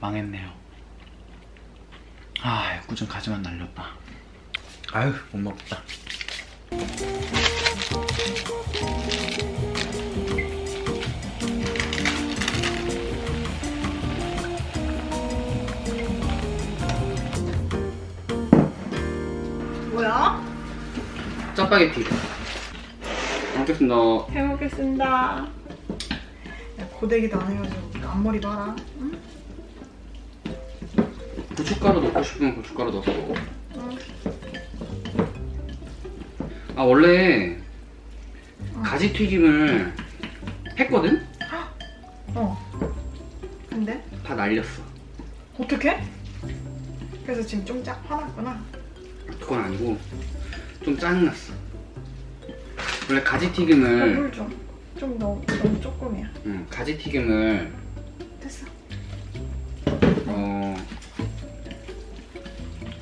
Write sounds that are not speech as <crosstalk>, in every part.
망했네요. 아, 애꿎은 가지만 날렸다. 아유, 못 먹겠다. 뭐야? 짜파게티. 먹겠습니다. 잘 먹겠습니다. 야, 고데기도 안 해가지고 앞머리 봐라. 응? 고춧가루 넣고 싶으면 고춧가루 먹어. 응. 아, 원래 가지 튀김을 했거든? 어. 근데 다 날렸어. 어떻게? 그래서 지금 좀 짝 화났구나. 그건 아니고 좀 짜증났어. 원래 가지 어, 튀김을 물 좀. 좀 너무, 너무 조금이야. 음, 가지 튀김을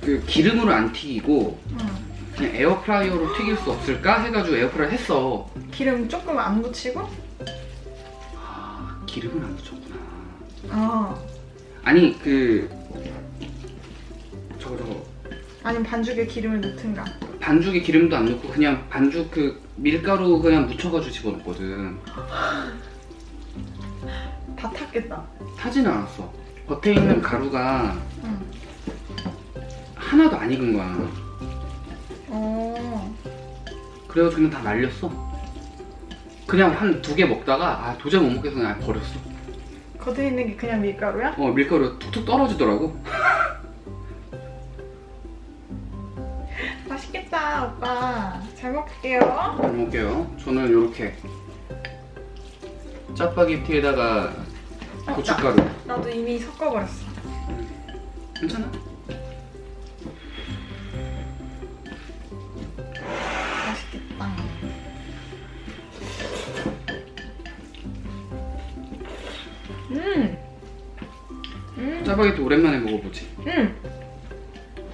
그 기름으로 안 튀기고 응. 그냥 에어프라이어로 튀길 수 없을까 해가지고 에어프라이어 했어. 기름 조금 안 묻히고? 아, 기름을 안 붙였구나. 어. 아니 그 저거 저거 아니면 반죽에 기름을 넣든가. 반죽에 기름도 안 넣고 그냥 반죽 그 밀가루 그냥 묻혀가지고 집어넣거든. 다 탔겠다. 타지는 않았어. 겉에 있는 가루가 응. 하나도 안 익은 거야. 어. 그래가지고 그냥 다 날렸어. 그냥 한 두 개 먹다가 아 도저히 못 먹겠어 그냥 버렸어. 겉에 있는 게 그냥 밀가루야? 어 밀가루 툭툭 떨어지더라고. <laughs> 맛있겠다, 오빠. 잘 먹을게요. 잘 먹을게요. 저는 이렇게 짜파게티에다가 어, 고춧가루. 나, 나도 이미 섞어버렸어. 괜찮아? 짜파게티 오랜만에 먹어보지. 음.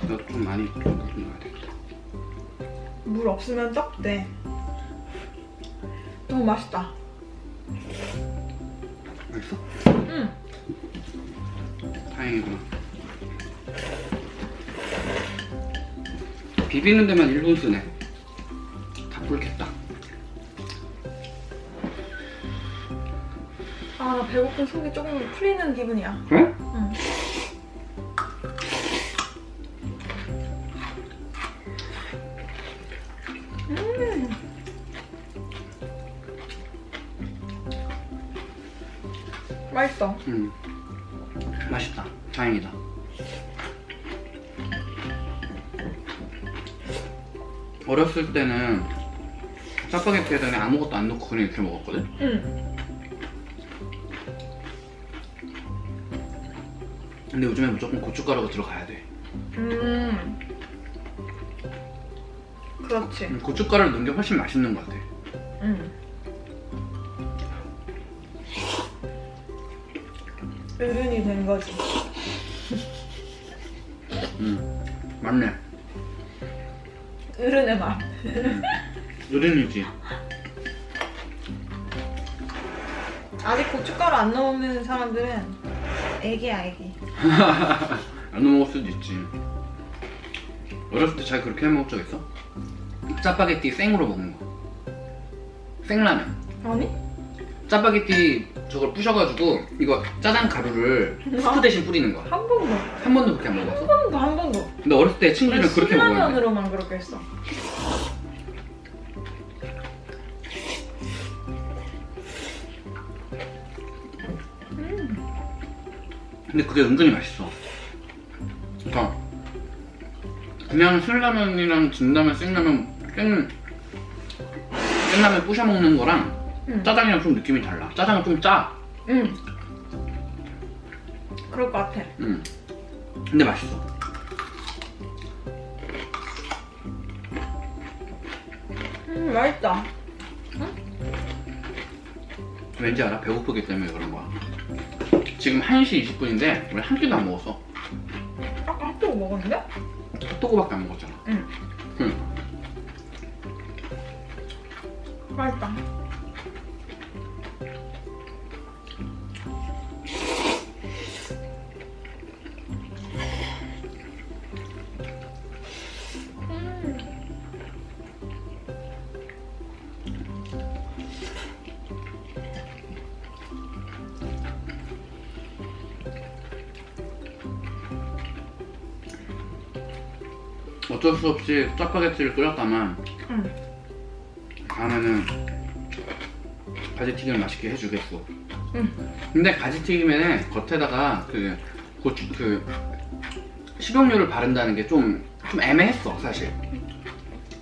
나도 좀 많이 좀 넣어야 되겠다. 물 없으면 떡대. 너무 맛있다. 맛있어? 음. 다행이구나. 비비는 데만 1분 쓰네. 다 불겠다. 아, 나 배고픈 속이 조금 풀리는 기분이야. 그래? 맛있어. 응. 맛있다. 다행이다. 어렸을 때는 짜파게티에다 그냥 아무것도 안 넣고 그냥 이렇게 먹었거든? 응. 근데 요즘에 무조건 고춧가루가 들어가야 돼. 음. 그렇지. 음, 고춧가루를 넣은 게 훨씬 맛있는 것 같아. 응. 어른이 된 거지. 음, 맞네. 어른의 맛. 어른이지. 아직 고춧가루 안 넣는 사람들은 애기야 애기. <laughs> 안 넣어먹을 수도 있지. 어렸을 때 잘 그렇게 해 먹을 적 있어? 짜파게티 생으로 먹는 거. 생라면. 아니? 짜파게티 저걸 부셔가지고 이거 짜장 가루를 스프 대신 뿌리는 거야. 한 번도. 한 번도 그렇게 안 먹어봤어? 한 번도 한 번도. 근데 어렸을 때 친구들이랑 그렇게 먹었는데. 신라면으로만 그렇게 했어. 근데 그게 은근히 맛있어. 그러니까 그냥 신라면이랑 진라면, 생라면, 생 생라면 부셔 먹는 거랑 응. 짜장이랑 좀 느낌이 달라. 짜장은 좀 짜. 응. 그럴 것 같아. 응. 근데 맛있어. 음 맛있다. 왠지 알아? 배고프기 때문에 그런 거야. 지금 1시 20분인데 우리 한 끼도 안 먹었어. 아까 핫도그 먹었는데? 핫도그밖에 안 먹었잖아. 응. 응. 맛있다. 어쩔 수 없이 짜파게티를 끓였다만 음. 다음에는 가지튀김을 맛있게 해주겠어. 음. 근데 가지튀김에는 겉에다가 그 고추 그 식용유를 바른다는 게좀좀 애매했어 사실.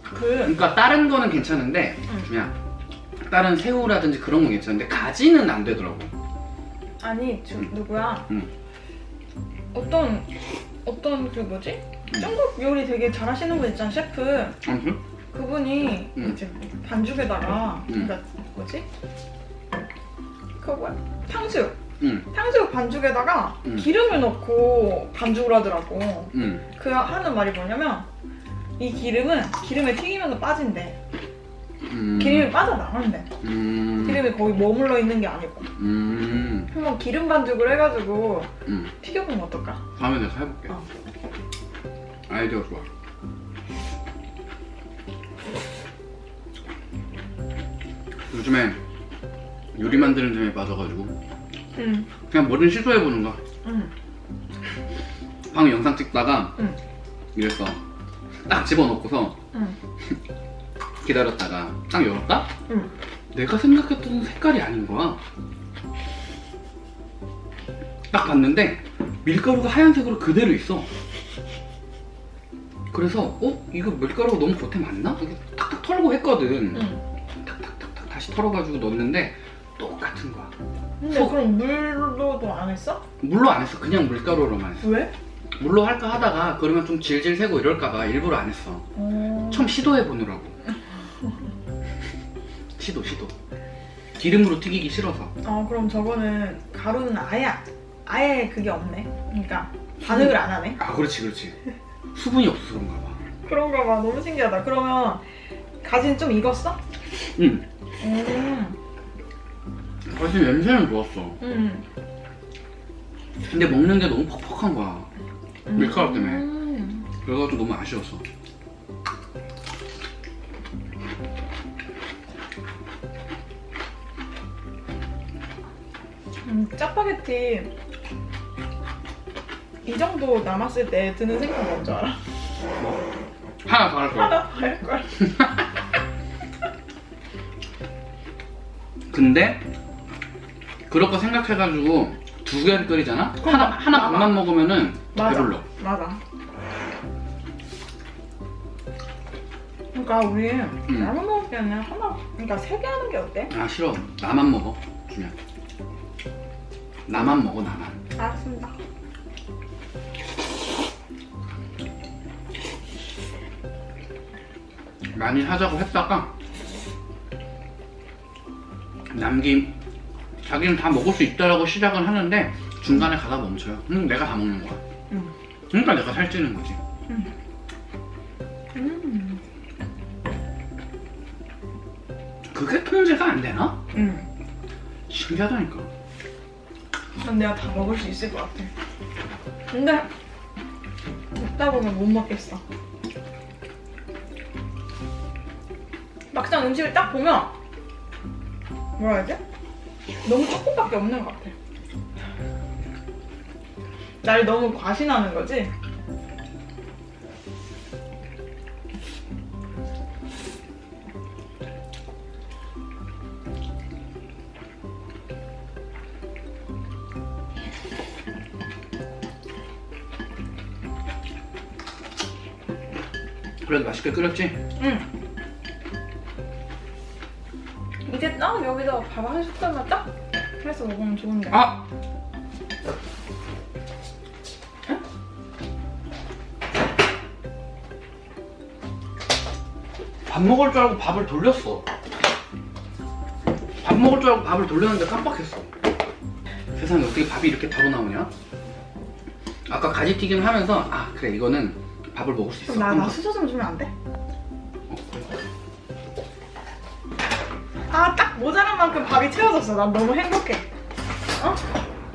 그 그러니까 다른 거는 괜찮은데 음. 그냥 다른 새우라든지 그런 건 괜찮은데 가지는 안 되더라고. 아니 저 음. 누구야? 음. 어떤 어떤 그 뭐지? 음. 중국 요리 되게 잘하시는 분 있잖아 셰프. 아무튼 그분이 음. 이제 반죽에다가 음. 그러니까 뭐지? 그거 뭐야? 탕수육. 응, 탕수육 반죽에다가 음. 기름을 넣고 반죽을 하더라고. 응, 그 하는 말이 뭐냐면 이 기름은 기름에 튀기면 빠진대. 음, 기름이 빠져나간대. 음, 기름이 거기 머물러 있는 게 아니고. 음, 한번 기름 반죽을 해가지고 음. 튀겨보면 어떨까? 다음에 내가 해볼게. 어. 아이디어 좋아. 요즘에 요리 만드는 점에 빠져가지고 응. 그냥 뭐든 시도해보는 거야. 응. 방금 영상 찍다가 응. 이랬어. 딱 집어넣고서 응. <laughs> 기다렸다가 딱 열었다? 응. 내가 생각했던 색깔이 아닌 거야. 딱 봤는데 밀가루가 하얀색으로 그대로 있어. 그래서 어? 이거 밀가루가 너무 겉에 맞나? 이게 탁탁 털고 했거든. 응. 탁탁탁탁 다시 털어가지고 넣었는데 똑같은 거야. 근데 소- 그럼 물로도 안 했어? 물로 안 했어. 그냥 밀가루로만 했어. 왜? 물로 할까 하다가 그러면 좀 질질 새고 이럴까봐 일부러 안 했어. 어... 처음 시도해 보느라고. 시도 시도. 기름으로 튀기기 싫어서. 어 그럼 저거는 가루는 아예 아예 그게 없네. 그러니까 반응을 안 하네. 아 그렇지 그렇지. 수분이 없어서 그런가 봐. 그런가 봐. 너무 신기하다. 그러면 가진 좀 익었어? 응. 음. 사실 냄새는 좋았어. 음. 근데 먹는데 너무 퍽퍽한 거야. 밀가루 때문에. 음. 그래가지고 너무 아쉬웠어. 짜파게티 이 정도 남았을 때 드는 생각 뭔지 알아? 하나 더할 거야. 하나 더 할 걸. <laughs> 근데 그렇게 생각해가지고 두 개를 끓이잖아. 그럼 하나 마- 하나. 반만 먹으면은 맞아. 배불러. 맞아. 그러니까 우리 라면 먹을 때는 하나, 그러니까 세 개 하는 게 어때? 아 싫어. 나만 먹어. 주면. 나만 먹어 나만. 알았습니다. 많이 하자고 했다가 남김 자기는 다 먹을 수 있다라고 시작을 하는데 중간에 가다 멈춰요. 음, 내가 다 먹는 거야. 음. 그러니까 내가 살찌는 거지. 음. 그게 통제가 안 되나? 음. 신기하다니까. 난 내가 다 먹을 수 있을 것 같아. 근데 먹다 보면 못 먹겠어. 막상 음식을 딱 보면 뭐라 해야 돼? 너무 조금밖에 없는 것 같아. 날 너무 과신하는 거지? 그래도 맛있게 끓였지? 응. 이제 딱 여기다가 밥한 숟갈만 딱 해서 먹으면 좋은데. 아! 밥 먹을 줄 알고 밥을 돌렸어. 밥 먹을 줄 알고 밥을 돌렸는데 깜빡했어. 세상에 어떻게 밥이 이렇게 바로 나오냐? 아까 가지튀김 하면서 아 그래 이거는 밥을 먹을 수 있어. 나, 나 수저 좀 주면 안 돼? 어, 그래. 아, 딱 모자란 만큼 밥이 채워졌어. 난 너무 행복해. 어?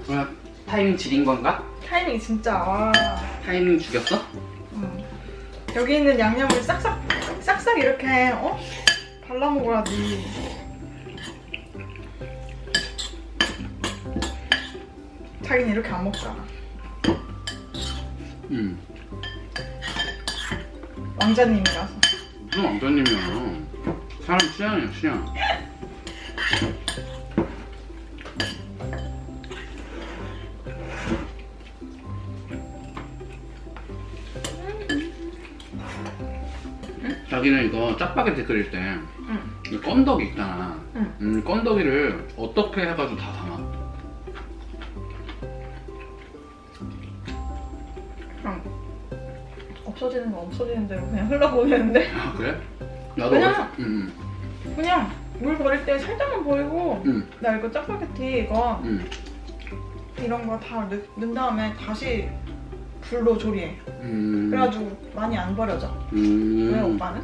그럼 타이밍 지린 건가? 타이밍 진짜, 와. 타이밍 죽였어? 음. 여기 있는 양념을 싹싹 싹싹 이렇게 어 발라 먹어야지. 자기는 이렇게 안 먹잖아. 음. 왕자님이라서. 무슨 왕자님이야. 사람 취향이야, 취향. 자기는 이거 짜파게티 끓일 때 응. 이 건더기 있잖아. 응. 음, 건더기를 어떻게 해가지고 다 담아? 없어지는 거 없어지는 대로 그냥 흘러보내는데 아 그래? 나도 그냥- 어렸- 응, 그냥 물 버릴 때 살짝만 버리고 응, 나 이거 짜파게티 이거 응, 이런 거 다 넣은 다음에 다시 불로 조리해. 음. 그래가지고 많이 안 버려져. 음. 왜 오빠는?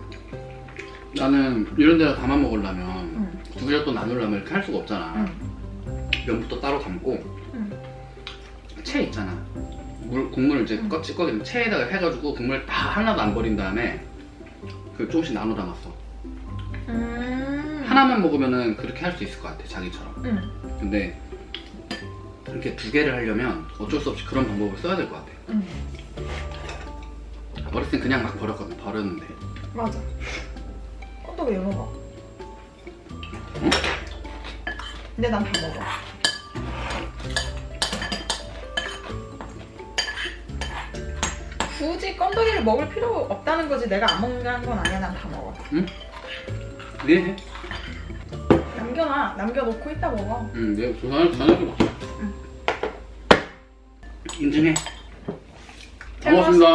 나는 이런 데다 담아 먹으려면 응. 두 개를 또 나누려면 이렇게 할 수가 없잖아. 응. 면부터 따로 담고 응. 채 있잖아. 물 국물을 이제 응. 꺼 찌꺼기 채에다가 해가지고 국물 다 하나도 안 버린 다음에 그 조금씩 나눠 담았어. 음. 하나만 먹으면은 그렇게 할 수 있을 것 같아 자기처럼. 응. 근데 이렇게 두 개를 하려면 어쩔 수 없이 그런 방법을 써야 될 것 같아. 응. 어렸을 땐 그냥 막 버렸거든. 버렸는데. 맞아. 건더기 왜 먹어? 근데 난다 먹어. 건더기를 먹을 필요 없다는 거지. 내가 안 먹는 건 아니야. 난 다 먹어. 이해해? 남겨놔. 남겨놓고 이따 먹어. 응, 내가 저녁 저녁에 먹자. 응. 인증해. 잘. 먹었습니다.